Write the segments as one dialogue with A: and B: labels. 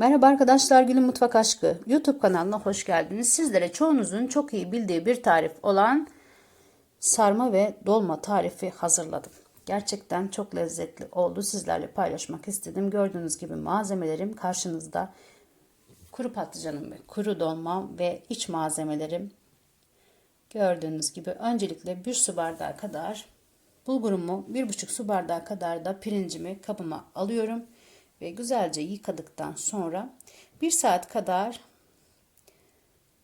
A: Merhaba arkadaşlar Gül'ün Mutfak Aşkı YouTube kanalına hoş geldiniz. Sizlere çoğunuzun çok iyi bildiği bir tarif olan sarma ve dolma tarifi hazırladım. Gerçekten çok lezzetli oldu. Sizlerle paylaşmak istedim. Gördüğünüz gibi malzemelerim karşınızda. Kuru patlıcanım ve kuru dolma ve iç malzemelerim. Gördüğünüz gibi öncelikle bir su bardağı kadar bulgurumu, bir buçuk su bardağı kadar da pirincimi kabıma alıyorum ve güzelce yıkadıktan sonra bir saat kadar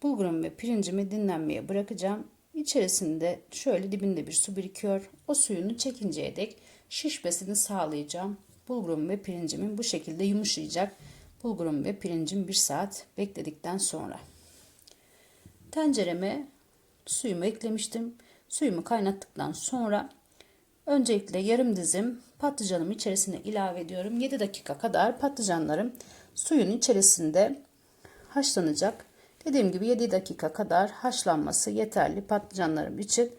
A: bulgurumu ve pirincimi dinlenmeye bırakacağım. İçerisinde şöyle dibinde bir su birikiyor. O suyunu çekinceye dek şişmesini sağlayacağım. Bulgurum ve pirincimin bu şekilde yumuşayacak. Bulgurum ve pirincim bir saat bekledikten sonra. Tencereme suyumu eklemiştim. Suyumu kaynattıktan sonra öncelikle yarım dizim patlıcanımı içerisine ilave ediyorum. 7 dakika kadar patlıcanlarım suyun içerisinde haşlanacak. Dediğim gibi 7 dakika kadar haşlanması yeterli patlıcanlarım için.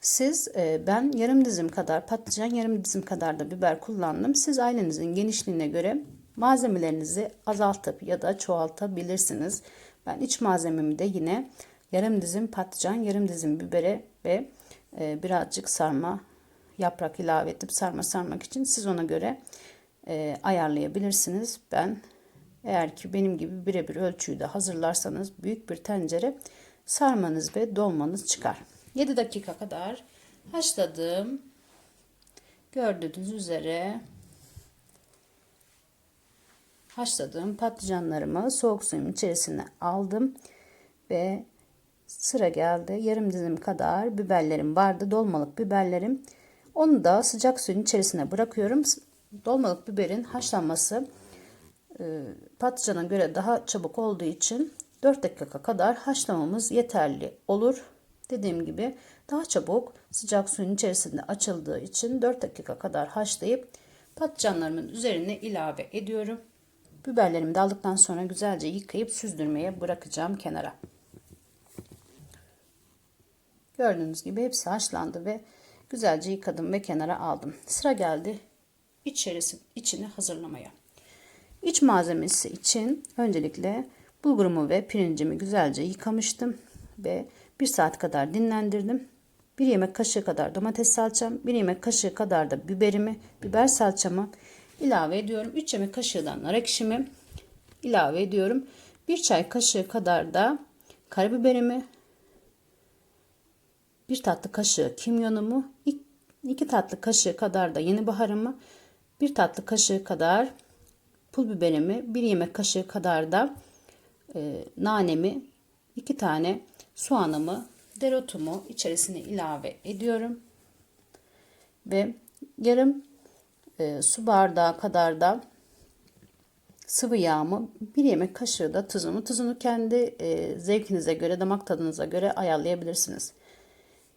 A: Siz e, ben yarım dizim kadar patlıcan yarım dizim kadar da biber kullandım. Siz ailenizin genişliğine göre malzemelerinizi azaltıp ya da çoğaltabilirsiniz. Ben iç malzememi de yine yarım dizim patlıcan yarım dizim bibere ve e, birazcık sarma yaprak ilave edip sarma sarmak için siz ona göre e, ayarlayabilirsiniz. Ben eğer ki benim gibi birebir ölçüyü de hazırlarsanız büyük bir tencere sarmanız ve dolmanız çıkar. 7 dakika kadar haşladım. Gördüğünüz üzere haşladığım patlıcanlarımı soğuk suyun içerisine aldım ve sıra geldi. Yarım dizim kadar biberlerim vardı. Dolmalık biberlerim. Onu da sıcak suyun içerisine bırakıyorum. Dolmalık biberin haşlanması e, patlıcana göre daha çabuk olduğu için 4 dakika kadar haşlamamız yeterli olur. Dediğim gibi daha çabuk sıcak suyun içerisinde açıldığı için 4 dakika kadar haşlayıp patlıcanlarımın üzerine ilave ediyorum. Biberlerimi de aldıktan sonra güzelce yıkayıp süzdürmeye bırakacağım kenara. Gördüğünüz gibi hepsi haşlandı ve güzelce yıkadım ve kenara aldım. Sıra geldi içerisi, içini hazırlamaya. İç malzemesi için öncelikle bulgurumu ve pirincimi güzelce yıkamıştım ve bir saat kadar dinlendirdim. Bir yemek kaşığı kadar domates salçam, bir yemek kaşığı kadar da biberimi, biber salçamı ilave ediyorum. 3 yemek kaşığı da nar ekşimi ilave ediyorum. Bir çay kaşığı kadar da karabiberimi, bir tatlı kaşığı kimyonumu, iki tatlı kaşığı kadar da yeni baharımı, bir tatlı kaşığı kadar pul biberimi, bir yemek kaşığı kadar da e, nanemi, iki tane soğanımı, dereotumu içerisine ilave ediyorum. Ve yarım e, su bardağı kadar da sıvı yağımı, bir yemek kaşığı da tuzumu. Tuzunu kendi e, zevkinize göre, damak tadınıza göre ayarlayabilirsiniz.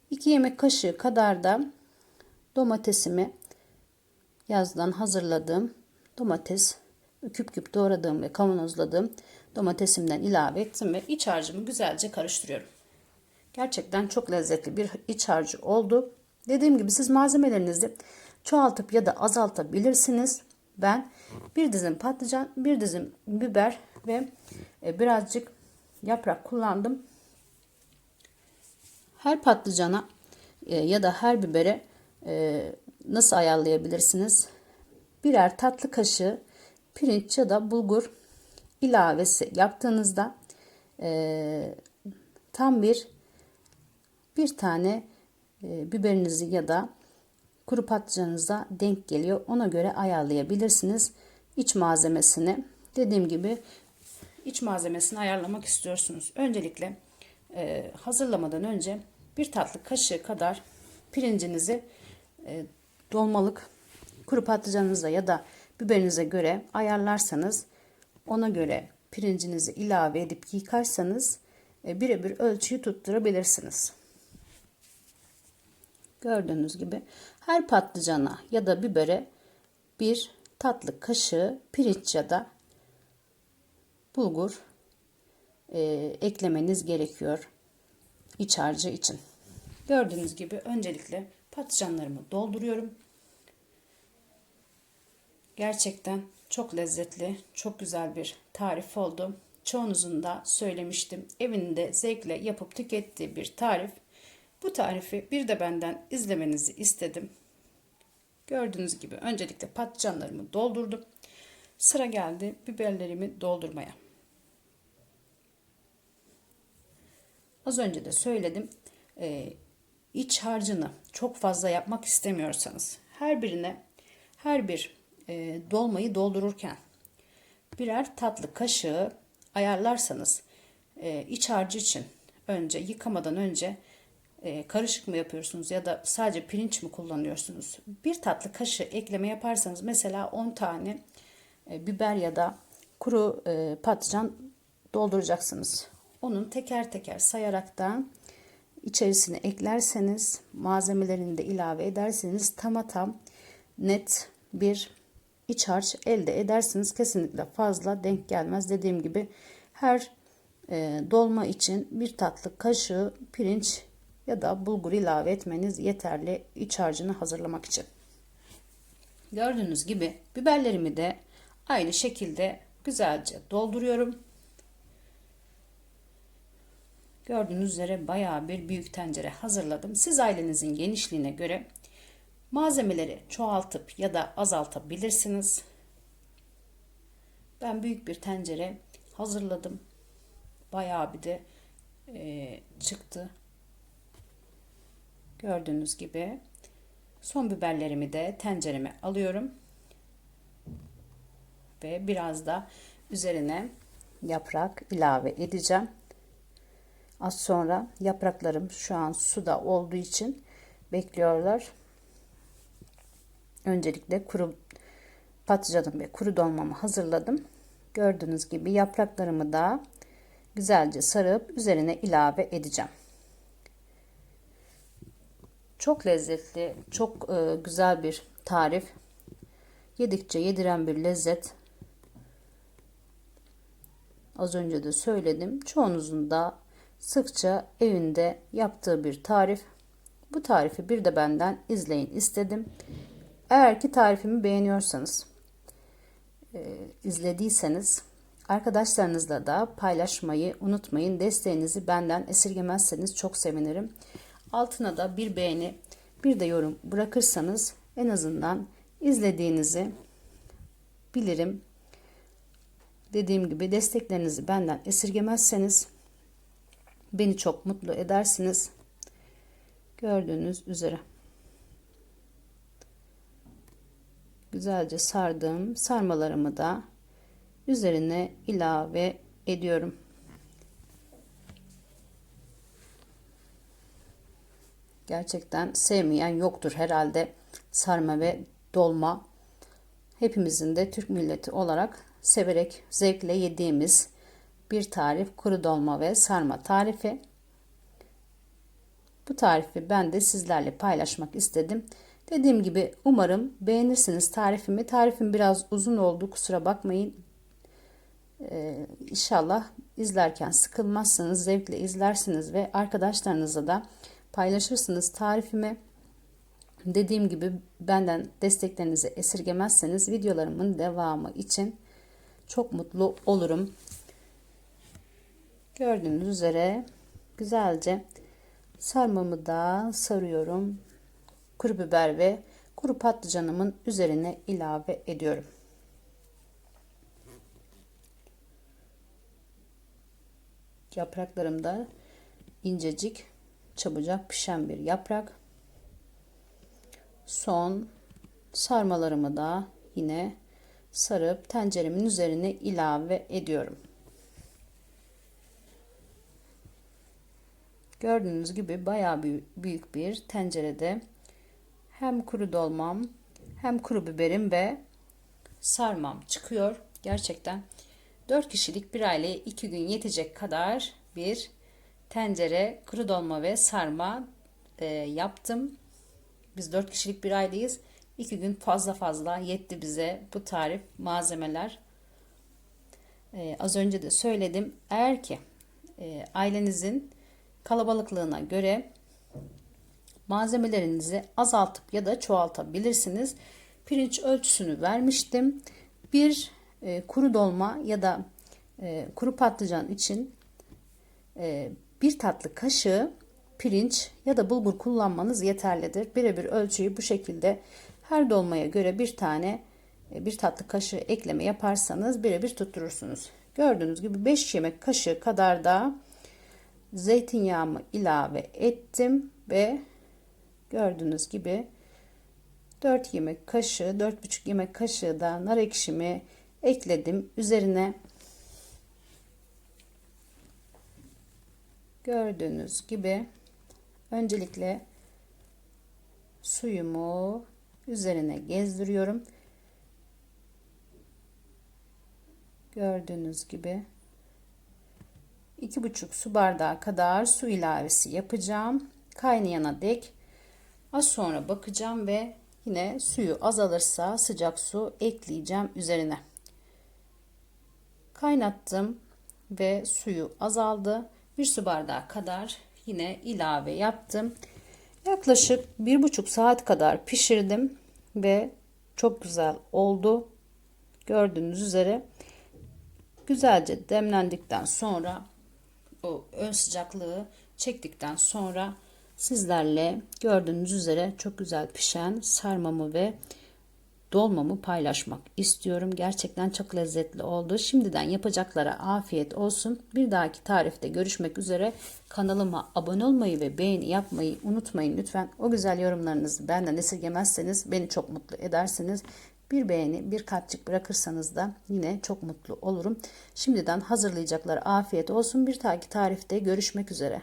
A: 2 yemek kaşığı kadar da domatesimi yazdan hazırladığım domates küp küp doğradığım ve kavanozladığım domatesimden ilave ettim ve iç harcımı güzelce karıştırıyorum. Gerçekten çok lezzetli bir iç harcı oldu. Dediğim gibi siz malzemelerinizi çoğaltıp ya da azaltabilirsiniz. Ben bir dizim patlıcan, bir dizim biber ve e, birazcık yaprak kullandım. Her patlıcana e, ya da her bibere e, nasıl ayarlayabilirsiniz? Birer tatlı kaşığı pirinç ya da bulgur ilavesi yaptığınızda e, tam bir bir tane biberinizi ya da kuru patlıcanınıza denk geliyor. Ona göre ayarlayabilirsiniz. İç malzemesini dediğim gibi iç malzemesini ayarlamak istiyorsunuz. Öncelikle hazırlamadan önce bir tatlı kaşığı kadar pirincinizi e, dolmalık kuru patlıcanınıza ya da biberinize göre ayarlarsanız ona göre pirincinizi ilave edip yıkarsanız e, birebir ölçüyü tutturabilirsiniz. Gördüğünüz gibi her patlıcana ya da bibere bir tatlı kaşığı pirinç ya da bulgur e, eklemeniz gerekiyor iç harcı için. Gördüğünüz gibi öncelikle patlıcanlarımı dolduruyorum. Gerçekten Çok lezzetli, çok güzel bir tarif oldu. Çoğunuzun da söylemiştim. Evinde zevkle yapıp tükettiği bir tarif. Bu tarifi bir de benden izlemenizi istedim. Gördüğünüz gibi öncelikle patlıcanlarımı doldurdum. Sıra geldi biberlerimi doldurmaya. Az önce de söyledim. İç harcını çok fazla yapmak istemiyorsanız her birine her bir e, dolmayı doldururken birer tatlı kaşığı ayarlarsanız e, iç harcı için önce yıkamadan önce e, karışık mı yapıyorsunuz ya da sadece pirinç mi kullanıyorsunuz? Bir tatlı kaşığı ekleme yaparsanız mesela 10 tane e, biber ya da kuru e, patlıcan dolduracaksınız. Onun teker teker sayaraktan içerisine eklerseniz malzemelerini de ilave ederseniz tam tam net bir iç harç elde edersiniz. Kesinlikle fazla denk gelmez. Dediğim gibi her e, dolma için bir tatlı kaşığı pirinç ya da bulgur ilave etmeniz yeterli iç harcını hazırlamak için. Gördüğünüz gibi biberlerimi de aynı şekilde güzelce dolduruyorum. Gördüğünüz üzere bayağı bir büyük tencere hazırladım. Siz ailenizin genişliğine göre malzemeleri çoğaltıp ya da azaltabilirsiniz. Ben büyük bir tencere hazırladım. Bayağı bir de e, çıktı. Gördüğünüz gibi son biberlerimi de tencereme alıyorum. Ve biraz da üzerine yaprak ilave edeceğim. Az sonra yapraklarım şu an suda olduğu için bekliyorlar. Öncelikle kuru patlıcanım ve kuru dolmamı hazırladım. Gördüğünüz gibi yapraklarımı da güzelce sarıp üzerine ilave edeceğim. Çok lezzetli, çok e, güzel bir tarif. Yedikçe yediren bir lezzet. Az önce de söyledim. Çoğunuzun da sıkça evinde yaptığı bir tarif. Bu tarifi bir de benden izleyin istedim. Eğer ki tarifimi beğeniyorsanız, e, izlediyseniz arkadaşlarınızla da paylaşmayı unutmayın. Desteğinizi benden esirgemezseniz çok sevinirim. Altına da bir beğeni, bir de yorum bırakırsanız en azından izlediğinizi bilirim. Dediğim gibi desteklerinizi benden esirgemezseniz beni çok mutlu edersiniz. Gördüğünüz üzere. Güzelce sardım. Sarmalarımı da üzerine ilave ediyorum. Gerçekten sevmeyen yoktur herhalde sarma ve dolma. Hepimizin de Türk milleti olarak severek zevkle yediğimiz bir tarif kuru dolma ve sarma tarifi. Bu tarifi ben de sizlerle paylaşmak istedim. Dediğim gibi umarım beğenirsiniz tarifimi. Tarifim biraz uzun oldu kusura bakmayın. Ee, inşallah izlerken sıkılmazsınız, zevkle izlersiniz ve arkadaşlarınızla da paylaşırsınız tarifimi. Dediğim gibi benden desteklerinizi esirgemezseniz videolarımın devamı için çok mutlu olurum. Gördüğünüz üzere güzelce sarmamı da sarıyorum. Kuru biber ve kuru patlıcanımın üzerine ilave ediyorum. Yapraklarım da incecik çabucak pişen bir yaprak. Son sarmalarımı da yine sarıp tenceremin üzerine ilave ediyorum. Gördüğünüz gibi bayağı büyük bir tencerede hem kuru dolmam hem kuru biberim ve sarmam çıkıyor. Gerçekten 4 kişilik bir aileye 2 gün yetecek kadar bir tencere kuru dolma ve sarma e, yaptım. Biz 4 kişilik bir aileyiz. 2 gün fazla fazla yetti bize bu tarif malzemeler. E, az önce de söyledim. Eğer ki e, ailenizin kalabalıklığına göre malzemelerinizi azaltıp ya da çoğaltabilirsiniz. Pirinç ölçüsünü vermiştim. Bir e, kuru dolma ya da e, kuru patlıcan için e, bir tatlı kaşığı pirinç ya da bulgur kullanmanız yeterlidir. Birebir ölçüyü bu şekilde her dolmaya göre bir tane e, bir tatlı kaşığı ekleme yaparsanız birebir tutturursunuz. Gördüğünüz gibi 5 yemek kaşığı kadar da zeytinyağımı ilave ettim ve gördüğünüz gibi 4 yemek kaşığı 4,5 yemek kaşığı da nar ekşimi ekledim. Üzerine gördüğünüz gibi öncelikle suyumu üzerine gezdiriyorum. Gördüğünüz gibi iki buçuk su bardağı kadar su ilavesi yapacağım. Kaynayana dek az sonra bakacağım ve yine suyu azalırsa sıcak su ekleyeceğim üzerine. Kaynattım ve suyu azaldı. Bir su bardağı kadar yine ilave yaptım. Yaklaşık bir buçuk saat kadar pişirdim ve çok güzel oldu. Gördüğünüz üzere güzelce demlendikten sonra o ön sıcaklığı çektikten sonra sizlerle gördüğünüz üzere çok güzel pişen sarmamı ve dolmamı paylaşmak istiyorum. Gerçekten çok lezzetli oldu. Şimdiden yapacaklara afiyet olsun. Bir dahaki tarifte görüşmek üzere. Kanalıma abone olmayı ve beğeni yapmayı unutmayın lütfen. O güzel yorumlarınızı benden esirgemezseniz beni çok mutlu edersiniz. Bir beğeni, bir kalpçik bırakırsanız da yine çok mutlu olurum. Şimdiden hazırlayacaklara afiyet olsun. Bir dahaki tarifte görüşmek üzere.